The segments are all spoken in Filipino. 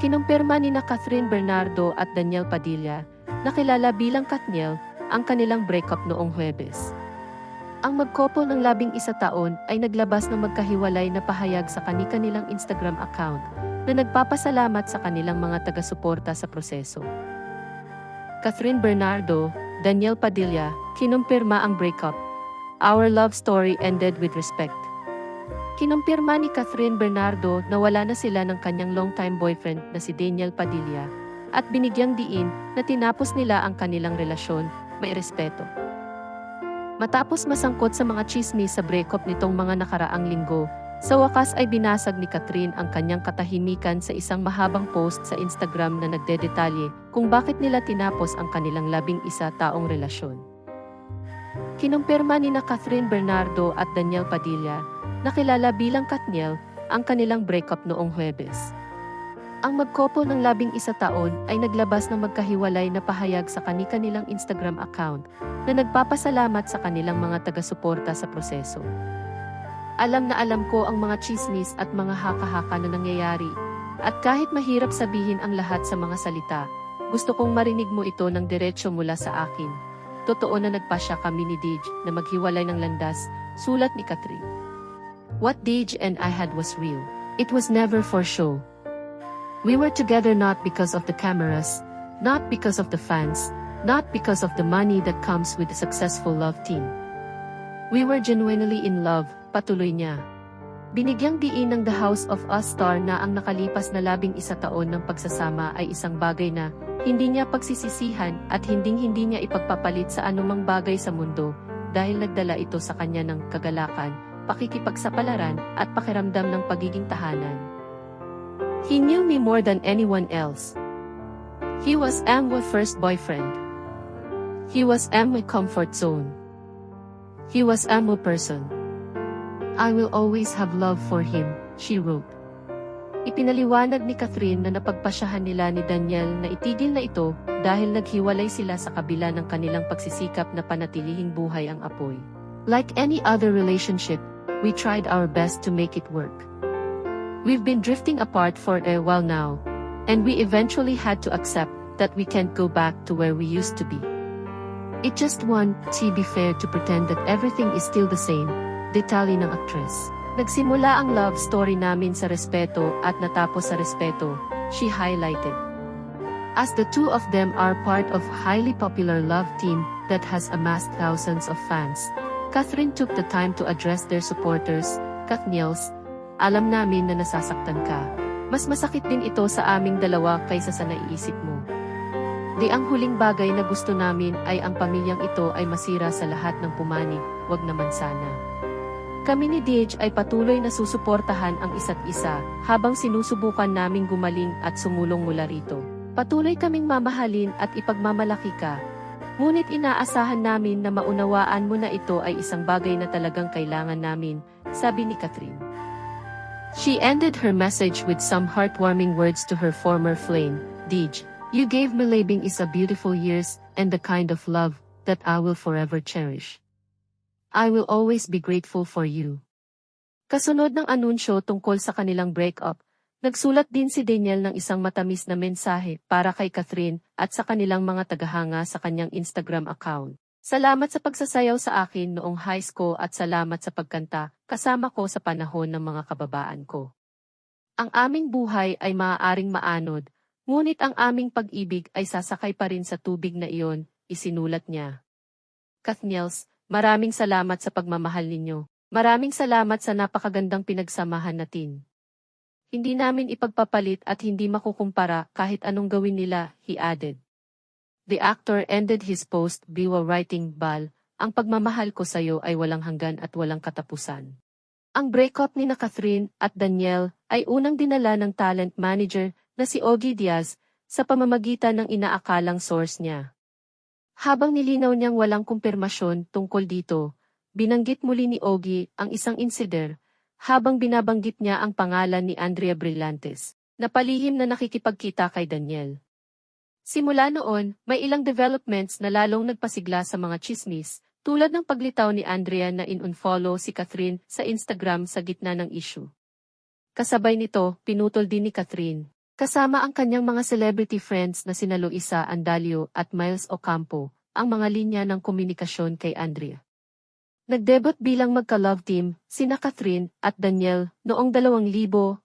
Kinumpirma ni na Catherine Bernardo at Daniel Padilla, na kilala bilang Katniel, ang kanilang breakup noong Huwebes. Ang magkopo ng labing isa taon ay naglabas ng magkahiwalay na pahayag sa kani-kanilang Instagram account na nagpapasalamat sa kanilang mga taga-suporta sa proseso. Catherine Bernardo, Daniel Padilla, kinumpirma ang breakup. Our love story ended with respect. Kinumpirma ni Catherine Bernardo na wala na sila ng kanyang longtime boyfriend na si Daniel Padilla at binigyang diin na tinapos nila ang kanilang relasyon, may respeto. Matapos masangkot sa mga chismis sa breakup nitong mga nakaraang linggo, sa wakas ay binasag ni Catherine ang kanyang katahimikan sa isang mahabang post sa Instagram na nagdedetalye kung bakit nila tinapos ang kanilang labing isa taong relasyon. Kinumpirma ni na Catherine Bernardo at Daniel Padilla na kilala bilang Katniel ang kanilang breakup noong Huwebes. Ang magkopo ng labing isa taon ay naglabas ng magkahiwalay na pahayag sa kani-kanilang Instagram account na nagpapasalamat sa kanilang mga taga-suporta sa proseso. Alam na alam ko ang mga chismis at mga haka-haka na nangyayari. At kahit mahirap sabihin ang lahat sa mga salita, gusto kong marinig mo ito ng diretsyo mula sa akin. Totoo na nagpasya kami ni Dij na maghiwalay ng landas, sulat ni Catherine. What Dij and I had was real. It was never for show. We were together not because of the cameras, not because of the fans, not because of the money that comes with a successful love team. We were genuinely in love, patuloy niya. Binigyang diin ng The House of Us star na ang nakalipas na labing isa taon ng pagsasama ay isang bagay na hindi niya pagsisisihan at hinding-hindi niya ipagpapalit sa anumang bagay sa mundo dahil nagdala ito sa kanya ng kagalakan, pakikipagsapalaran at pakiramdam ng pagiging tahanan. He knew me more than anyone else. He was my first boyfriend. He was my comfort zone. He was my person. I will always have love for him, she wrote. Ipinaliwanag ni Catherine na napagpasyahan nila ni Daniel na itigil na ito dahil naghiwalay sila sa kabila ng kanilang pagsisikap na panatilihing buhay ang apoy. Like any other relationship, we tried our best to make it work. We've been drifting apart for a while now, and we eventually had to accept that we can't go back to where we used to be. It just want to be fair to pretend that everything is still the same, detalye ng actress. Nagsimula ang love story namin sa respeto at natapos sa respeto, she highlighted. As the two of them are part of highly popular love team that has amassed thousands of fans, Catherine took the time to address their supporters, Katniels, alam namin na nasasaktan ka. Mas masakit din ito sa aming dalawa kaysa sa naiisip mo. Di ang huling bagay na gusto namin ay ang pamilyang ito ay masira sa lahat ng pumanig, wag naman sana. Kami ni Dij ay patuloy na susuportahan ang isa't isa habang sinusubukan naming gumaling at sumulong mula rito. Patuloy kaming mamahalin at ipagmamalaki ka. Ngunit inaasahan namin na maunawaan mo na ito ay isang bagay na talagang kailangan namin, sabi ni Catherine. She ended her message with some heartwarming words to her former flame, Dij. You gave me labing is a beautiful years and the kind of love that I will forever cherish. I will always be grateful for you. Kasunod ng anunsyo tungkol sa kanilang breakup, nagsulat din si Daniel ng isang matamis na mensahe para kay Catherine at sa kanilang mga tagahanga sa kanyang Instagram account. Salamat sa pagsasayaw sa akin noong high school at salamat sa pagkanta kasama ko sa panahon ng mga kababaan ko. Ang aming buhay ay maaaring maanod, ngunit ang aming pag-ibig ay sasakay pa rin sa tubig na iyon, isinulat niya. Kathniels, maraming salamat sa pagmamahal ninyo. Maraming salamat sa napakagandang pinagsamahan natin. Hindi namin ipagpapalit at hindi makukumpara kahit anong gawin nila, he added. The actor ended his post biwa writing, Bal, ang pagmamahal ko sa'yo ay walang hanggan at walang katapusan. Ang breakup ni na Catherine at Daniel ay unang dinala ng talent manager na si Ogie Diaz sa pamamagitan ng inaakalang source niya. Habang nilinaw niyang walang kumpirmasyon tungkol dito, binanggit muli ni Ogie ang isang insider habang binabanggit niya ang pangalan ni Andrea Brillantes, na palihim na nakikipagkita kay Daniel. Simula noon, may ilang developments na lalong nagpasigla sa mga chismis, tulad ng paglitaw ni Andrea na in-unfollow si Catherine sa Instagram sa gitna ng issue. Kasabay nito, pinutol din ni Catherine. Kasama ang kanyang mga celebrity friends na sina Luisa Andalio at Miles Ocampo, ang mga linya ng komunikasyon kay Andrea. Nagdebut bilang magka-love team, sina Catherine at Daniel, noong 2011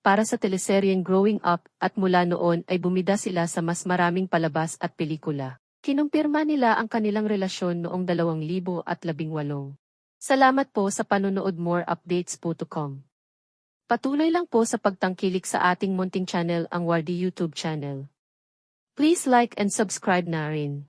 para sa teleseryeng Growing Up at mula noon ay bumida sila sa mas maraming palabas at pelikula. Kinumpirma nila ang kanilang relasyon noong 2018. Salamat po sa panonood more updates po to come. Patuloy lang po sa pagtangkilik sa ating munting channel ang Wardi YouTube channel. Please like and subscribe na rin.